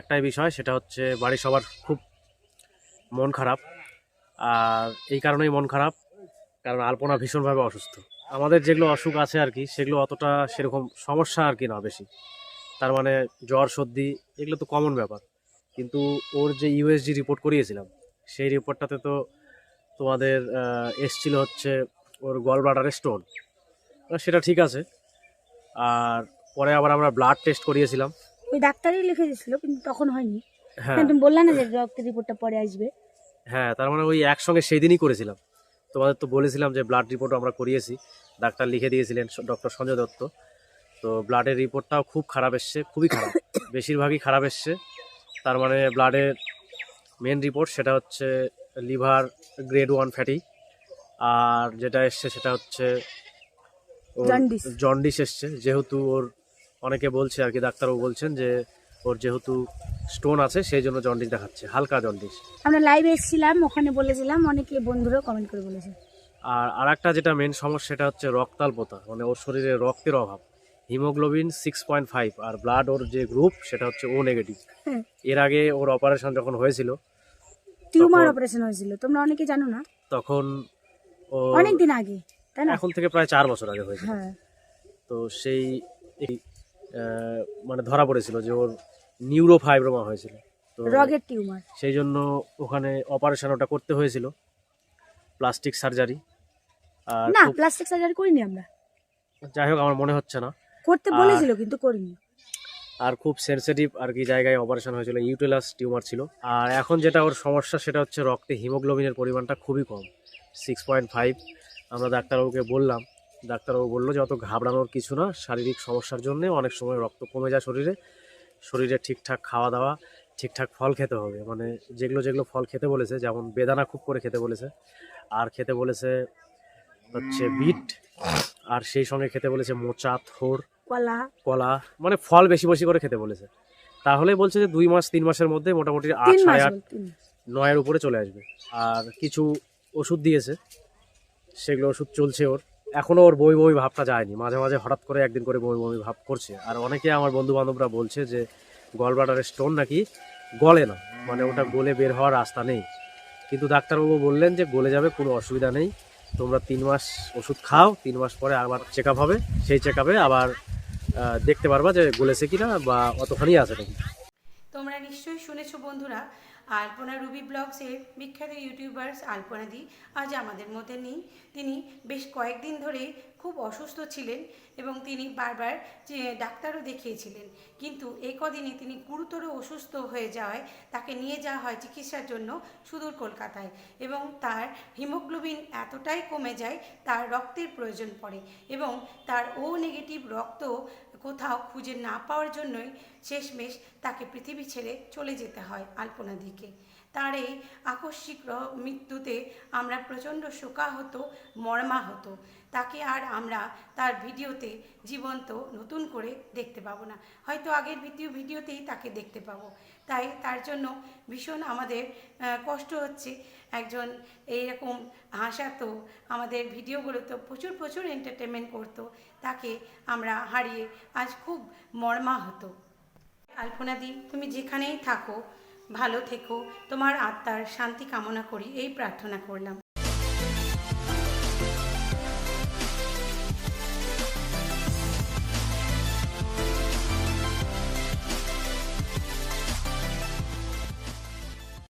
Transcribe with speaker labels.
Speaker 1: একটাই বিষয়, সেটা হচ্ছে বাড়ির সবার খুব মন খারাপ। আর এই কারণেই মন খারাপ, কারণ আলপনা ভীষণভাবে অসুস্থ। আমাদের যেগুলো অসুখ আছে আর কি, সেগুলো অতটা সেরকম সমস্যা আর কি না বেশি। তার মানে জ্বর, সর্দি, এগুলো তো কমন ব্যাপার। কিন্তু ওর যে ইউএসজি রিপোর্ট করিয়েছিলাম, সেই রিপোর্টটাতে তো তোমাদের এসছিল হচ্ছে ওর গল ব্লাডারে স্টোন সেটা ঠিক আছে। আর পরে আবার আমরা ব্লাড টেস্ট করিয়েছিলাম।
Speaker 2: ওই ডাক্তারই লিখে দিয়েছিল কিন্তু তখন হয়নি।
Speaker 1: হ্যাঁ।
Speaker 2: হ্যাঁ তুমি বললে না যে রক্তের রিপোর্টটা পরে আসবে।
Speaker 1: হ্যাঁ তার মানে ওই একসঙ্গে সেই দিনই করেছিলাম। তোমাদের তো বলেছিলাম যে ব্লাড রিপোর্ট আমরা করিয়েছি। ডাক্তার লিখে দিয়েছিলেন ডক্টর সঞ্জয় দত্ত। তো ব্লাডের রিপোর্টটাও খুব খারাপ এসছে খুবই খারাপ। বেশিরভাগই খারাপ এসছে। তার মানে ব্লাডের মেন রিপোর্ট সেটা হচ্ছে লিভার গ্রেড ওয়ান ফ্যাটি আর যেটা এসছে সেটা হচ্ছে. জন্ডিস এসছে যেহেতু ওর অনেকে বলছে আর কি ডাক্তারবাবু বলছেন যে ওর যেহেতু স্টোন আছে সেই জন্য জন্ডিস দেখাচ্ছে হালকা জন্ডিস
Speaker 2: আমরা লাইভে এসেছিলাম ওখানে বলেছিলাম অনেকে বন্ধুরাও কমেন্ট করে বলেছে।
Speaker 1: আর আরেকটা যেটা মেন সমস্যা সেটা হচ্ছে রক্তাল্পতা মানে ওর শরীরে রক্তের অভাব। হিমোগ্লোবিন সিক্স পয়েন্ট ফাইভ আর ব্লাড ওর যে গ্রুপ সেটা হচ্ছে ও নেগেটিভ
Speaker 2: হ্যাঁ।
Speaker 1: এর আগে ওর অপারেশন যখন হয়েছিল
Speaker 2: টিউমার অপারেশন হয়েছিল তোমরা অনেকে জানো না?
Speaker 1: তখন ও
Speaker 2: অনেক দিন আগে তাই না?
Speaker 1: এখন থেকে প্রায় চার বছর আগে হয়েছিল।
Speaker 2: হ্যাঁ।
Speaker 1: তো সেই মানে ধরা পড়েছিল যে ওর নিউরোফাইব্রোমা হয়েছিল। তো
Speaker 2: রগের টিউমার।
Speaker 1: সেই জন্য ওখানে অপারেশন ওটা করতে হয়েছিল প্লাস্টিক সার্জারি আর
Speaker 2: না
Speaker 1: খুব-
Speaker 2: প্লাস্টিক সার্জারি করিনি আমরা।
Speaker 1: যাই হোক আমার মনে হচ্ছে না।
Speaker 2: করতে
Speaker 1: আর-
Speaker 2: বলেছিল কিন্তু করিনি।
Speaker 1: আর খুব সেনসিটিভ আর কি জায়গায় অপারেশন হয়েছিল ইউটেলাস টিউমার ছিল। আর এখন যেটা ওর সমস্যা সেটা হচ্ছে রক্তে হিমোগ্লোবিনের পরিমাণটা খুবই কম সিক্স পয়েন্ট ফাইভ আমরা ডাক্তারবাবুকে বললাম ডাক্তারবাবু বলল যে অত ঘাবড়ানোর কিছু না শারীরিক সমস্যার জন্য অনেক সময় রক্ত কমে যায় শরীরে। শরীরে ঠিকঠাক খাওয়া দাওয়া ঠিকঠাক ফল খেতে হবে। মানে যেগুলো যেগুলো ফল খেতে বলেছে যেমন বেদানা খুব করে খেতে বলেছে আর খেতে বলেছে হচ্ছে বিট আর সেই সঙ্গে খেতে বলেছে মোচা থোর
Speaker 2: কলা।
Speaker 1: কলা মানে ফল বেশি বেশি করে খেতে বলেছে। তাহলে বলছে যে দুই মাস তিন মাসের মধ্যে মোটামুটি আট সাড়ে আট। নয়ের উপরে চলে আসবে। আর কিছু ওষুধ দিয়েছে সেগুলো ওষুধ চলছে ওর। এখনও ওর বমি বমি ভাবটা যায়নি। মাঝে মাঝে হঠাৎ করে একদিন করে বমি বমি ভাব করছে। আর অনেকে আমার বন্ধু বান্ধবরা বলছে যে গলব্লাডারের স্টোন নাকি গলে না। মানে ওটা গলে বের হওয়ার রাস্তা নেই। কিন্তু ডাক্তারবাবু বললেন যে গলে যাবে কোনো অসুবিধা নেই। তোমরা তিন মাস ওষুধ খাও তিন মাস পরে আবার চেক আপ হবে। সেই চেক আবার দেখতে পারবা যে গলেছে কিনা বা অতখানি আছে নাকি।
Speaker 3: বন্ধুরা, আলপনা রুবি ব্লগসের বিখ্যাত ইউটিউবার্স আলপনা দি আজ আমাদের মধ্যে নেই। তিনি বেশ কয়েকদিন ধরে খুব অসুস্থ ছিলেন এবং তিনি বারবার ডাক্তারও দেখিয়েছিলেন। কিন্তু এই কদিনে তিনি গুরুতর অসুস্থ হয়ে যাওয়ায় তাকে নিয়ে যাওয়া হয় চিকিৎসার জন্য সুদূর কলকাতায় এবং তার হিমোগ্লোবিন এতটাই কমে যায়, তার রক্তের প্রয়োজন পড়ে এবং তার ও নেগেটিভ রক্ত কোথাও খুঁজে না পাওয়ার জন্যই শেষমেশ তাকে পৃথিবী ছেড়ে চলে যেতে হয় আলপনা দিকে। তার এই আকস্মিক মৃত্যুতে আমরা প্রচণ্ড শোকাহত, মর্মাহত। তাকে আর আমরা তার ভিডিওতে জীবন্ত, নতুন করে দেখতে পাবো না। হয়তো আগের ভিডিও ভিডিওতেই তাকে দেখতে পাবো। তাই তার জন্য ভীষণ আমাদের কষ্ট হচ্ছে একজন এইরকম হাসাতো, আমাদের ভিডিওগুলোতে প্রচুর প্রচুর এন্টারটেনমেন্ট করতো, তাকে আমরা হারিয়ে আজ খুব মর্মা হতো আলপনাদি তুমি যেখানেই থাকো, ভালো থেকো, তোমার আত্মার শান্তি কামনা করি, এই প্রার্থনা করলাম।